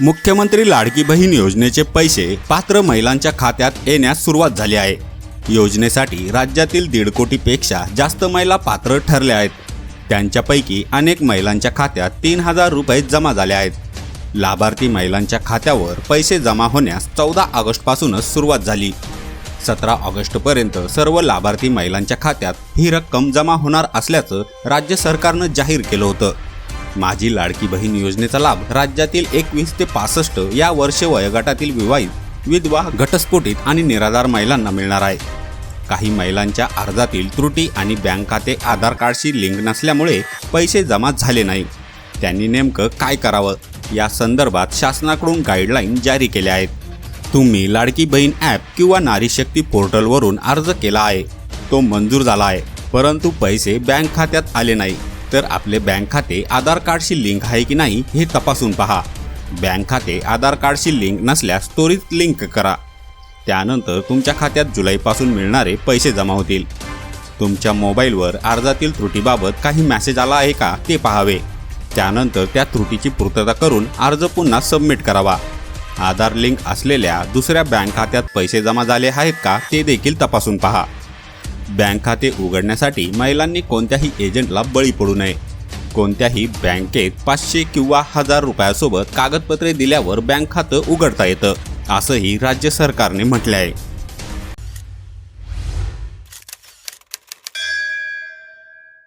मुख्यमंत्री लाडकी बहीण योजनेचे पैसे पात्र महिलांच्या खात्यात येण्यास सुरुवात झाली आहे. योजनेसाठी राज्यातील दीड कोटीपेक्षा जास्त महिला पात्र ठरल्या आहेत. त्यांच्यापैकी अनेक महिलांच्या खात्यात तीन हजार रुपये जमा झाले आहेत. लाभार्थी महिलांच्या खात्यावर पैसे जमा होण्यास चौदा ऑगस्टपासूनच सुरुवात झाली. सतरा ऑगस्टपर्यंत सर्व लाभार्थी महिलांच्या खात्यात ही रक्कम जमा होणार असल्याचं राज्य सरकारनं जाहीर केलं होतं. माझी लाडकी बहीण योजनेचा लाभ राज्यातील एकवीस ते पासष्ट या वर्ष वयोगटातील विवाहित विधवा घटस्फोटित आणि निराधार महिलांना मिळणार आहे. काही महिलांच्या अर्जातील त्रुटी आणि बँक खाते आधार कार्डशी लिंक नसल्यामुळे पैसे जमा झाले नाही. त्यांनी नेमकं काय करावं? या संदर्भात शासनाकडून गाईडलाईन जारी केल्या आहेत. तुम्ही लाडकी बहीण ॲप किंवा नारी शक्ती पोर्टलवरून अर्ज केला आहे. तो मंजूर झाला आहे परंतु पैसे बँक खात्यात आले नाही. तर आपले बँक खाते आधार कार्डशी लिंक आहे की नाही हे तपासून पहा. बँक खाते आधार कार्डशी लिंक नसल्यास त्वरित लिंक करा. त्यानंतर तुमच्या खात्यात जुलैपासून मिळणारे पैसे जमा होतील. तुमच्या मोबाईलवर अर्जातील त्रुटीबाबत काही मेसेज आला आहे का ते पाहावे. त्यानंतर त्या त्रुटीची पूर्तता करून अर्ज पुन्हा सबमिट करावा. आधार लिंक असलेल्या दुसऱ्या बँक खात्यात पैसे जमा झाले आहेत का ते देखील तपासून पहा. बँक खाते उघडण्यासाठी महिलांनी कोणत्याही एजंटला बळी पडू नये. कोणत्याही बँकेत पाचशे किंवा हजार रुपयासोबत कागदपत्रे दिल्यावर बँक खातं उघडता येतं असंही राज्य सरकारने म्हटले आहे